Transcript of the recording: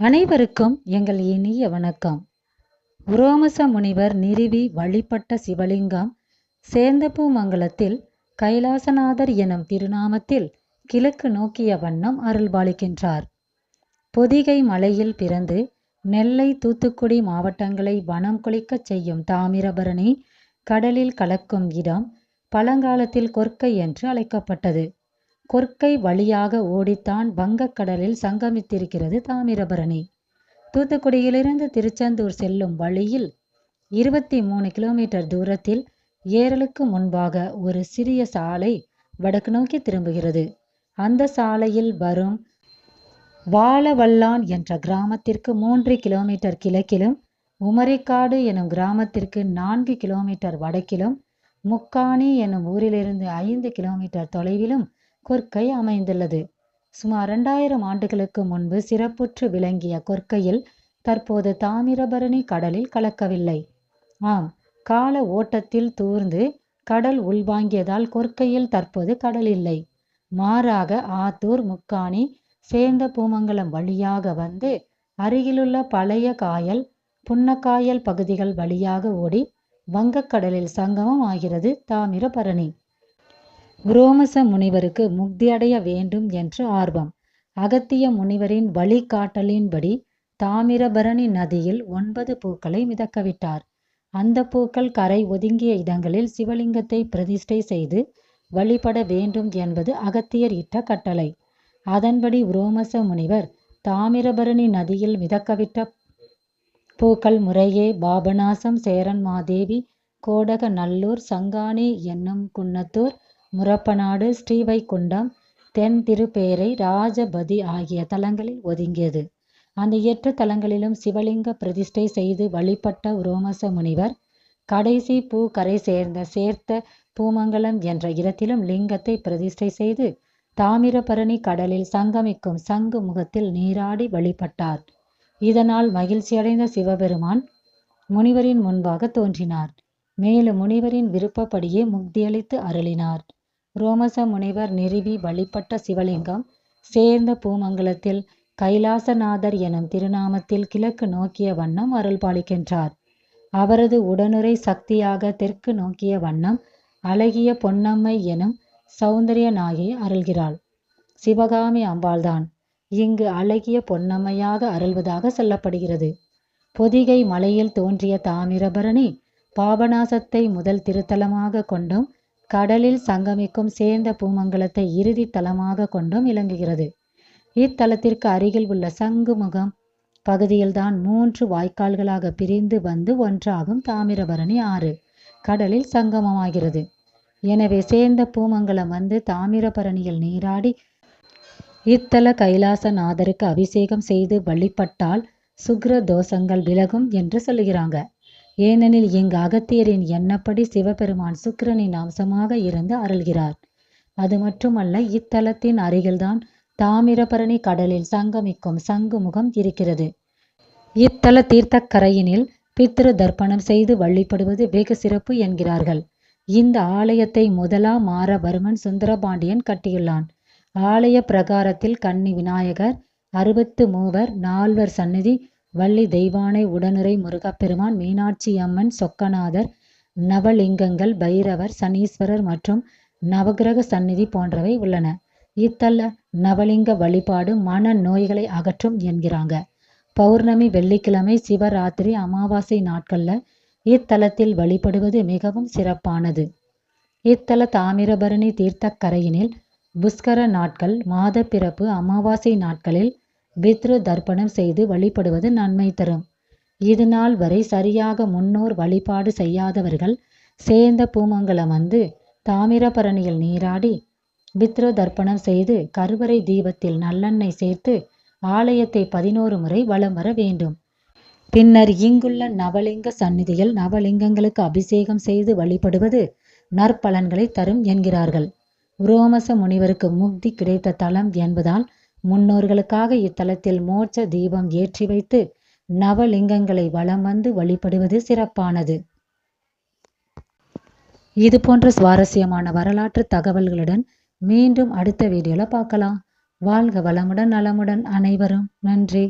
அனைவருக்கும் எங்கள் இனிய வணக்கம். உரோமச முனிவர் நிறுவி வழிபட்ட சிவலிங்கம் சேந்தப்பூமங்கலத்தில் கைலாசநாதர் எனும் திருநாமத்தில் கிழக்கு நோக்கிய வண்ணம் அருள்பாலிக்கின்றார். பொதிகை மலையில் பிறந்து நெல்லை தூத்துக்குடி மாவட்டங்களை வனம் குளிக்கச் செய்யும் தாமிரபரணி கடலில் கலக்கும் இடம் பழங்காலத்தில் கொற்கை என்று அழைக்கப்பட்டது. கொற்கை வழியாக ஓடித்தான் வங்கக்கடலில் சங்கமித்திருக்கிறது தாமிரபரணி. தூத்துக்குடியிலிருந்து திருச்செந்தூர் செல்லும் வழியில் இருபத்தி மூணு கிலோமீட்டர் தூரத்தில் ஏரலுக்கு முன்பாக ஒரு சிறிய சாலை வடக்கு நோக்கி திரும்புகிறது. அந்த சாலையில் வரும் வாழவல்லான் என்ற கிராமத்திற்கு மூன்று கிலோமீட்டர் கிழக்கிலும் உமரிக்காடு எனும் கிராமத்திற்கு நான்கு கிலோமீட்டர் வடக்கிலும் முக்காணி எனும் ஊரிலிருந்து ஐந்து கிலோமீட்டர் தொலைவிலும் கொற்கை அமைந்துள்ளது. சுமார் இரண்டாயிரம் ஆண்டுகளுக்கு முன்பு சிறப்புற்று விளங்கிய கொற்கையில் தற்போது தாமிரபரணி கடலில் கலக்கவில்லை. ஆம் கால ஓட்டத்தில் தூர்ந்து கடல் உள்வாங்கியதால் கொற்கையில் தற்போது கடல் இல்லை மாறாக ஆத்தூர் முக்காணி சேர்ந்த பூமங்கலம் வழியாக வந்து அருகிலுள்ள பழைய காயல் புன்னக்காயல் பகுதிகள் வழியாக ஓடி வங்கக்கடலில் சங்கமம் ஆகிறது தாமிரபரணி. உரோமச முனிவருக்கு முக்தியடைய வேண்டும் என்று ஆர்வம். அகத்திய முனிவரின் வழிகாட்டலின்படி தாமிரபரணி நதியில் ஒன்பது பூக்களை மிதக்கவிட்டார். அந்த பூக்கள் கரை ஒதுங்கிய இடங்களில் சிவலிங்கத்தை பிரதிஷ்டை செய்து வழிபட வேண்டும் என்பது அகத்தியர் இட்ட கட்டளை. அதன்படி உரோமச முனிவர் தாமிரபரணி நதியில் மிதக்கவிட்ட பூக்கள் முறையே பாபநாசம் சேரன்மாதேவி கோடக நல்லூர் சங்கானி என்னும் குன்னத்தூர் முரப்பநாடு ஸ்ரீவைகுண்டம் தென் திருப்பேரை ராஜபதி ஆகிய தலங்களில் ஒதுங்கியது. அந்த எட்டு தலங்களிலும் சிவலிங்க பிரதிஷ்டை செய்து வழிபட்ட உரோமச முனிவர் கடைசி பூ கரை சேர்ந்த சேர்த்த பூமங்கலம் என்ற இடத்திலும் லிங்கத்தை பிரதிஷ்டை செய்து தாமிரபரணி கடலில் சங்கமிக்கும் சங்கு முகத்தில் நீராடி வழிபட்டார். இதனால் மகிழ்ச்சியடைந்த சிவபெருமான் முனிவரின் முன்பாக தோன்றினார். மேலும் முனிவரின் விருப்பப்படியே முக்தியளித்து அருளினார். ரோமச முனிவர் நிறுவி வழிபட்ட சிவலிங்கம் சேர்ந்த பூமங்கலத்தில் கைலாசநாதர் எனும் திருநாமத்தில் கிழக்கு நோக்கிய வண்ணம் அருள்பாலிக்கின்றார் அவரது உடனுரை சக்தியாக தெற்கு நோக்கிய வண்ணம் அழகிய பொன்னம்மை எனும் சௌந்தரிய நாயை அருள்கிறாள். சிவகாமி அம்பாள்தான். இங்கு அழகிய பொன்னம்மையாக அருள்வதாக சொல்லப்படுகிறது. பொதிகை மலையில் தோன்றிய தாமிரபரணி பாபநாசத்தை முதல் திருத்தலமாக கொண்டும் கடலில் சங்கமிக்கும் சேர்ந்த பூமங்கலத்தை இறுதி தலமாக கொண்டும் விளங்குகிறது. இத்தலத்திற்கு அருகில் உள்ள சங்குமுகம் பகுதியில்தான் மூன்று வாய்க்கால்களாக பிரிந்து வந்து ஒன்றாகும் தாமிரபரணி ஆறு. கடலில் சங்கமமாகிறது. எனவே சேர்ந்த பூமங்கலம் வந்து தாமிரபரணியில் நீராடி இத்தல கைலாசநாதருக்கு அபிஷேகம் செய்து வழிபட்டால் சுக்ர தோஷங்கள் விலகும் என்று சொல்லுகிறாங்க. ஏனெனில் இங்கு அகத்தியரின் எண்ணப்படி சிவபெருமான் சுக்கிரனின் அம்சமாக இருந்து அருள்கிறார். அது மட்டுமல்ல இத்தலத்தின் அருகில்தான் தாமிரபரணி கடலில் சங்கமிக்கும் சங்குமுகம் இருக்கிறது. இத்தல தீர்த்தக்கரையினில் பித்ரு தர்ப்பணம் செய்து வழிபடுவது வெகு சிறப்பு என்கிறார்கள். இந்த ஆலயத்தை முதலாம் மாரவர்மன் சுந்தரபாண்டியன் கட்டியுள்ளான். ஆலய பிரகாரத்தில் கன்னி விநாயகர் அறுபத்து மூவர் நால்வர் சன்னதி வள்ளி தெய்வானை உடனுரை முருகப்பெருமான் மீனாட்சி அம்மன் சொக்கநாதர் நவலிங்கங்கள் பைரவர் சனீஸ்வரர் மற்றும் நவகிரக சந்நிதி போன்றவை உள்ளன. இத்தல நவலிங்க வழிபாடு மன நோய்களை அகற்றும் என்கிறாங்க. பௌர்ணமி வெள்ளிக்கிழமை சிவராத்திரி அமாவாசை நாட்கள்ல இத்தலத்தில் வழிபடுவது மிகவும் சிறப்பானது. இத்தல தாமிரபரணி தீர்த்தக்கரையினில் புஷ்கர நாட்கள் மாத பிறப்பு அமாவாசை நாட்களில் பித்ரு தர்ப்பணம் செய்து வழிபடுவது நன்மை தரும். இது நாள் வரை சரியாக முன்னோர் வழிபாடு செய்யாதவர்கள் சேர்ந்த பூமங்கலம் வந்து தாமிரபரணியில் நீராடி பித்ரு தர்ப்பணம் செய்து கருவறை தீபத்தில் நல்லெண்ணெய் சேர்த்து ஆலயத்தை பதினோரு முறை வலம் வர வேண்டும். பின்னர் இங்குள்ள நவலிங்க சந்நிதியில் நவலிங்கங்களுக்கு அபிஷேகம் செய்து வழிபடுவது நற்பலன்களை தரும் என்கிறார்கள். உரோமச முனிவருக்கு முக்தி கிடைத்த தலம் என்பதால் முன்னோர்களுக்காக இத்தலத்தில் மோட்ச தீபம் ஏற்றி வைத்து நவலிங்கங்களை வலம் வந்து வழிபடுவது சிறப்பானது. இது போன்ற சுவாரஸ்யமான வரலாற்று தகவல்களுடன் மீண்டும் அடுத்த வீடியோல பார்க்கலாம். வாழ்க வளமுடன் நலமுடன் அனைவரும். நன்றி.